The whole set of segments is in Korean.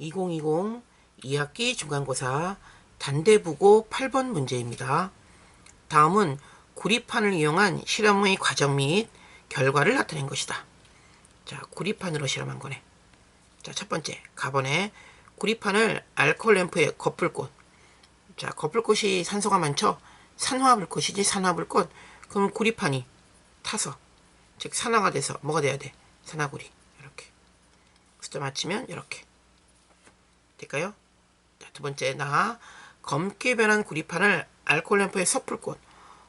2020 2학기 중간고사 단대부고 8번 문제입니다. 다음은 구리판을 이용한 실험의 과정 및 결과를 나타낸 것이다. 자, 구리판으로 실험한 거네. 자, 첫 번째, 가번에 구리판을 알코올 램프에 거풀꽃. 자, 거풀꽃이 산소가 많죠? 산화불꽃이지, 산화불꽃. 그럼 구리판이 타서, 즉, 산화가 돼서 뭐가 돼야 돼? 산화구리. 이렇게. 숫자 맞추면 이렇게. 될까요? 자, 두 번째, 나 검게 변한 구리판을 알코올 램프에 섣불꽃.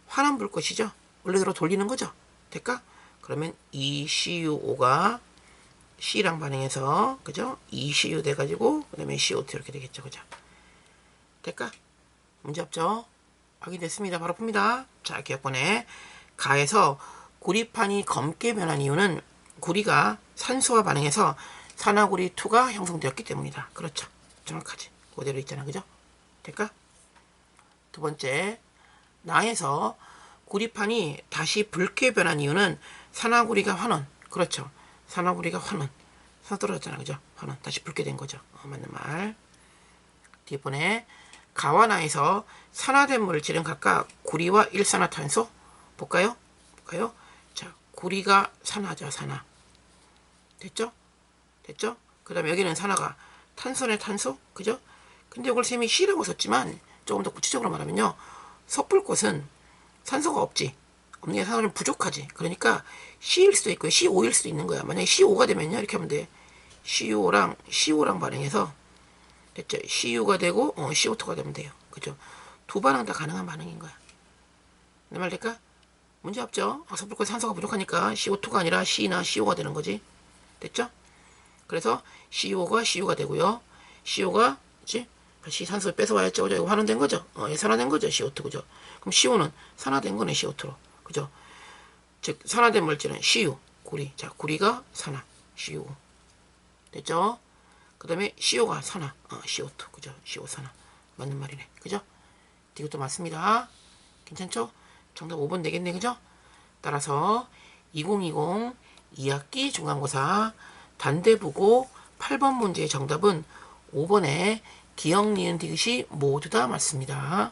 환한 불꽃이죠? 원래대로 돌리는 거죠? 될까? 그러면 ECU5가 C랑 반응해서 그죠? ECU 돼가지고 그 다음에 CO2 이렇게 되겠죠 그죠? 될까? 문제 없죠? 확인됐습니다. 바로 풉니다. 자 기억번에 가에서 구리판이 검게 변한 이유는 구리가 산소와 반응해서 산화구리2가 형성되었기 때문이다. 그렇죠. 정확하지. 그대로 있잖아. 그죠? 될까? 두 번째 나에서 구리판이 다시 붉게 변한 이유는 산화구리가 환원. 그렇죠. 산화구리가 환원. 떨어졌잖아. 그죠? 환원. 다시 붉게 된 거죠. 어, 맞는 말. 뒷번에 가와 나에서 산화된 물질은 각각 구리와 일산화탄소. 볼까요? 볼까요? 자, 구리가 산화죠. 산화. 됐죠? 됐죠? 그 다음에 여기는 산화가 탄소네 탄소. 그죠? 근데 이걸 쌤이 C라고 썼지만 조금 더 구체적으로 말하면요. 섣불꽃은 산소가 없지. 없는 산소는 부족하지. 그러니까 C일 수도 있고 C5일 수도 있는 거야. 만약에 C5가 되면요. 이렇게 하면 돼. CO5랑 CO5랑 반응해서 됐죠? CU가 되고 어, CO2가 되면 돼요. 그죠? 두 반응 다 가능한 반응인 거야. 내 말 될까? 문제 없죠? 아, 섣불꽃 산소가 부족하니까 CO2가 아니라 C나 CO가 되는 거지. 됐죠? 그래서 CO가 CU가 되고요. CO가 그치? 다시 산소 뺏어와야죠. 그죠? 이거 환원된 거죠? 어, 예, 산화된 거죠. CO2 그죠? 그럼 CO는 산화된 거네 CO2로. 그죠? 즉 산화된 물질은 CU 구리. 자 구리가 산화 CU 됐죠? 그 다음에 CO가 산화 어, CO2 그죠? CO 산화 맞는 말이네. 그죠? 이것도 맞습니다. 괜찮죠? 정답 5번 되겠네. 그죠? 따라서 2020 2학기 중간고사 단대부고 8번 문제의 정답은 5번에 기억, 니은, 디귿이 모두 다 맞습니다.